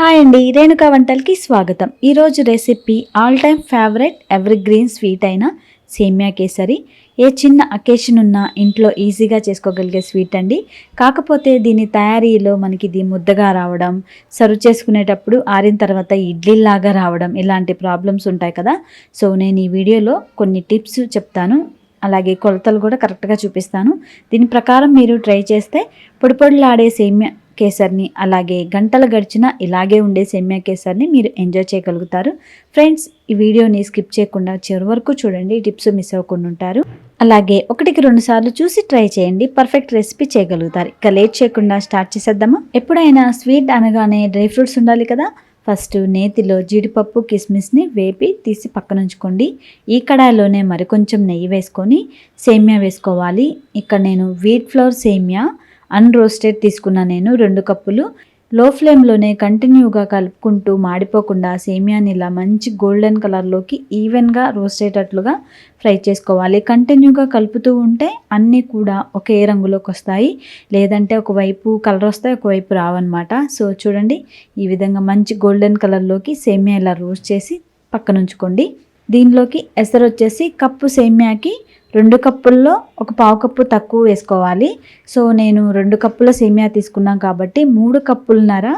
Hi అండి రేణుకా వంటలకి స్వాగతం. ఈరోజు recipe all time favourite ever green sweet అయిన సేమ్యా కేసరి. ఏ చిన్న అకేషన్ ఉన్నా ఇంట్లో ఈజీగా చేసుకోగలిగే స్వీట్ అండి. కాకపోతే దీని తయారీలో మనకి ఇది ముద్దగా రావడం సర్వ్ చేసుకునేటప్పుడు ఆరిన తర్వాత ఇడ్లీలాగా రావడం ఇలాంటి ప్రాబ్లమ్స్ ఉంటాయి కదా. సో నేను ఈ వీడియోలో కొన్ని టిప్స్ చెప్తాను. అలాగే కొలతలు కూడా కరెక్ట్గా చూపిస్తాను. దీని ప్రకారం మీరు ట్రై చేస్తే పొడిపొడిలాడే సేమియా కేసర్ని అలాగే గంటలు గడిచిన ఇలాగే ఉండే సేమ్యా కేసర్ని మీరు ఎంజాయ్ చేయగలుగుతారు. ఫ్రెండ్స్ ఈ వీడియోని స్కిప్ చేయకుండా చివరి వరకు చూడండి. టిప్స్ మిస్ అవ్వకుండా ఉంటారు. అలాగే ఒకటికి రెండు సార్లు చూసి ట్రై చేయండి. పర్ఫెక్ట్ రెసిపీ చేయగలుగుతారు. ఇక లేట్ చేయకుండా స్టార్ట్ చేసేద్దామా? ఎప్పుడైనా స్వీట్ అనగానే డ్రై ఫ్రూట్స్ ఉండాలి కదా? ఫస్ట్ నేతిలో జీడిపప్పు కిస్మిస్ని వేపి తీసి పక్కన ఉంచుకోండి ఈ కడాయిలోనే మరి కొంచెం నెయ్యి వేసుకొని సేమ్యా వేసుకోవాలి. ఇక్కడ నేను వీట్ ఫ్లోర్ సేమ్యా అన్రోస్టెడ్ తీసుకున్నా నేను రెండు కప్పులు. లో ఫ్లేమ్లోనే కంటిన్యూగా కలుపుకుంటూ మాడిపోకుండా సేమియాని ఇలా మంచి గోల్డెన్ కలర్లోకి ఈవెన్గా రోస్ట్ అయ్యేటట్లుగా ఫ్రై చేసుకోవాలి. కంటిన్యూగా కలుపుతూ ఉంటే అన్నీ కూడా ఒకే రంగులోకి వస్తాయి. లేదంటే ఒకవైపు కలర్ వస్తాయి ఒకవైపు రావన్నమాట. సో చూడండి ఈ విధంగా మంచి గోల్డెన్ కలర్లోకి సేమియా ఇలా రోస్ట్ చేసి పక్కన ఉంచుకోండి దీనిలోకి ఎసరు వచ్చేసి కప్పు సేమియాకి రెండు కప్పుల్లో ఒక పావు కప్పు తక్కువ వేసుకోవాలి. సో నేను రెండు కప్పుల సేమియా తీసుకున్నాను కాబట్టి మూడు కప్పులన్నర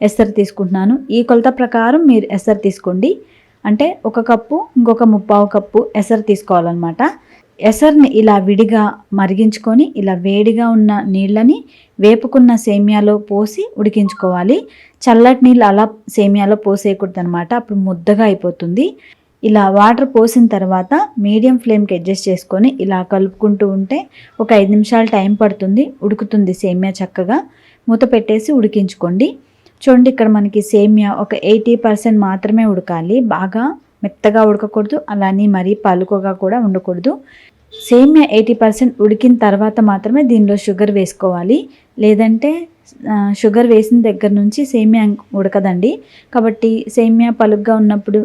ఎసరు తీసుకుంటున్నాను. ఈ కొలత ప్రకారం మీరు ఎసరు తీసుకోండి. అంటే ఒక కప్పు ఇంకొక ముప్పావు కప్పు ఎసరు తీసుకోవాలన్నమాట. ఎసర్ని ఇలా విడిగా మరిగించుకొని ఇలా వేడిగా ఉన్న నీళ్ళని వేపుకున్న సేమియాలో పోసి ఉడికించుకోవాలి. చల్లటి నీళ్ళు అలా సేమియాలో పోసేయకూడదు అనమాట అప్పుడు ముద్దగా అయిపోతుంది. ఇలా వాటర్ పోసిన తర్వాత మీడియం ఫ్లేమ్కి అడ్జస్ట్ చేసుకొని ఇలా కలుపుకుంటూ ఉంటే ఒక ఐదు నిమిషాలు టైం పడుతుంది ఉడుకుతుంది సేమియా చక్కగా. మూత పెట్టేసి ఉడికించుకోండి. చూడండి ఇక్కడ మనకి సేమియా ఒక ఎయిటీ పర్సెంట్ మాత్రమే ఉడకాలి. బాగా మెత్తగా ఉడకకూడదు అలానే మరీ పలుకగా కూడా ఉండకూడదు. సేమియా ఎయిటీ పర్సెంట్ ఉడికిన తర్వాత మాత్రమే దీనిలో షుగర్ వేసుకోవాలి. లేదంటే షుగర్ వేసిన దగ్గర నుంచి సేమియా ఉడకదండి. కాబట్టి సేమియా పలుగ్గా ఉన్నప్పుడు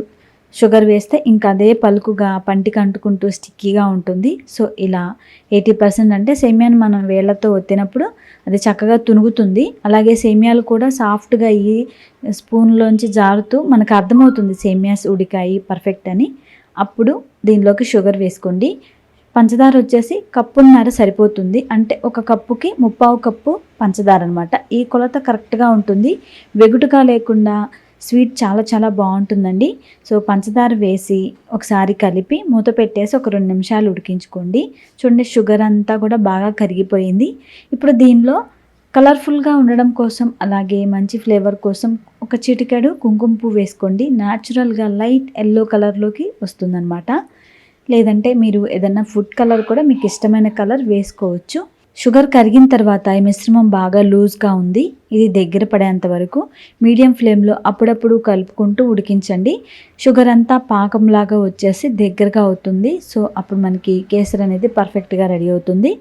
షుగర్ వేస్తే ఇంకా అదే పలుకుగా పంటికి అంటుకుంటూ స్టిక్కీగా ఉంటుంది. సో ఇలా ఎయిటీ పర్సెంట్ అంటే సేమియాను మనం వేళ్ళతో ఒత్తినప్పుడు అది చక్కగా తునుగుతుంది. అలాగే సేమియాలు కూడా సాఫ్ట్గా అయ్యి స్పూన్లోంచి జారుతూ మనకు అర్థమవుతుంది సేమియాస్ ఉడికాయి పర్ఫెక్ట్ అని. అప్పుడు దీనిలోకి షుగర్ వేసుకోండి. పంచదార వచ్చేసి కప్పున్నర సరిపోతుంది. అంటే ఒక కప్పుకి ముప్పావు కప్పు పంచదార అనమాట ఈ కొలత కరెక్ట్గా ఉంటుంది. వెగుటుగా లేకుండా స్వీట్ చాలా చాలా బాగుంటుందండి. సో పంచదార వేసి ఒకసారి కలిపి మూత పెట్టేసి ఒక రెండు నిమిషాలు ఉడికించుకోండి. చూడండి షుగర్ అంతా కూడా బాగా కరిగిపోయింది. ఇప్పుడు దీనిలో కలర్ఫుల్గా ఉండడం కోసం అలాగే మంచి ఫ్లేవర్ కోసం ఒక చిటికెడు కుంకుమ పువ్వు వేసుకోండి. న్యాచురల్గా లైట్ ఎల్లో కలర్లోకి వస్తుందన్నమాట. లేదంటే మీరు ఏదన్నా ఫుడ్ కలర్ కూడా మీకు ఇష్టమైన కలర్ వేసుకోవచ్చు. షుగర్ కరిగిన తర్వాత ఈ మిశ్రమం బాగా లూజ్గా ఉంది. ఇది దగ్గర పడేంత వరకు మీడియం ఫ్లేమ్లో అప్పుడప్పుడు కలుపుకుంటూ ఉడికించండి. షుగర్ అంతా పాకంలాగా వచ్చేసి దగ్గరగా అవుతుంది. సో అప్పుడు మనకి కేసర్ అనేది పర్ఫెక్ట్గా రెడీ అవుతుంది.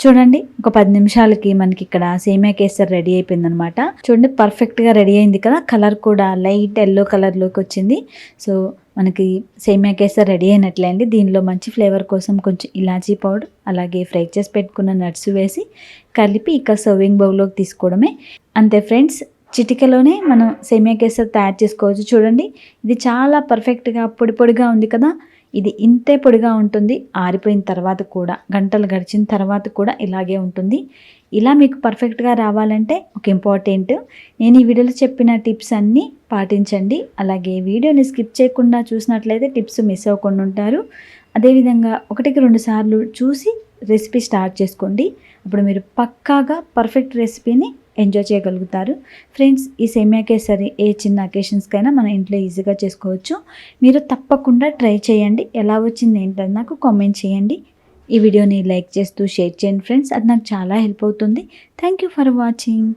చూడండి ఒక పది నిమిషాలకి మనకి ఇక్కడ సేమియా కేసర్ రెడీ అయిపోయింది అనమాట చూడండి పర్ఫెక్ట్గా రెడీ అయింది కదా. కలర్ కూడా లైట్ ఎల్లో కలర్లోకి వచ్చింది. సో మనకి సేమియా కేసర్ రెడీ అయినట్లే అండి దీనిలో మంచి ఫ్లేవర్ కోసం కొంచెం ఇలాచీ పౌడర్ అలాగే ఫ్రై చేసి పెట్టుకున్న నట్స్ వేసి కలిపి ఇక సర్వింగ్ బౌల్లోకి తీసుకోవడమే. అంతే ఫ్రెండ్స్ చిటికలోనే మనం సేమియా కేసర్ తయారు చేసుకోవచ్చు. చూడండి ఇది చాలా పర్ఫెక్ట్గా పొడి పొడిగా ఉంది కదా. ఇది ఇంతే పొడిగా ఉంటుంది ఆరిపోయిన తర్వాత కూడా గంటలు గడిచిన తర్వాత కూడా ఇలాగే ఉంటుంది. ఇలా మీకు పర్ఫెక్ట్గా రావాలంటే ఒక ఇంపార్టెంట్ నేను ఈ వీడియోలో చెప్పిన టిప్స్ అన్నీ పాటించండి. అలాగే వీడియోని స్కిప్ చేయకుండా చూసినట్లయితే టిప్స్ మిస్ అవ్వకుండా ఉంటారు. అదేవిధంగా ఒకటికి రెండు సార్లు చూసి రెసిపీ స్టార్ట్ చేసుకోండి. అప్పుడు మీరు పక్కాగా పర్ఫెక్ట్ రెసిపీని ఎంజాయ్ చేయగలుగుతారు. ఫ్రెండ్స్ ఈ సేమియా కేసరి ఏ చిన్న అకేషన్స్కైనా మన ఇంట్లో ఈజీగా చేసుకోవచ్చు. మీరు తప్పకుండా ట్రై చేయండి. ఎలా వచ్చింది ఏంటని నాకు కామెంట్ చేయండి. ఈ వీడియోని లైక్ చేస్తూ షేర్ చేయండి ఫ్రెండ్స్. అది నాకు చాలా హెల్ప్ అవుతుంది. Thank you for watching.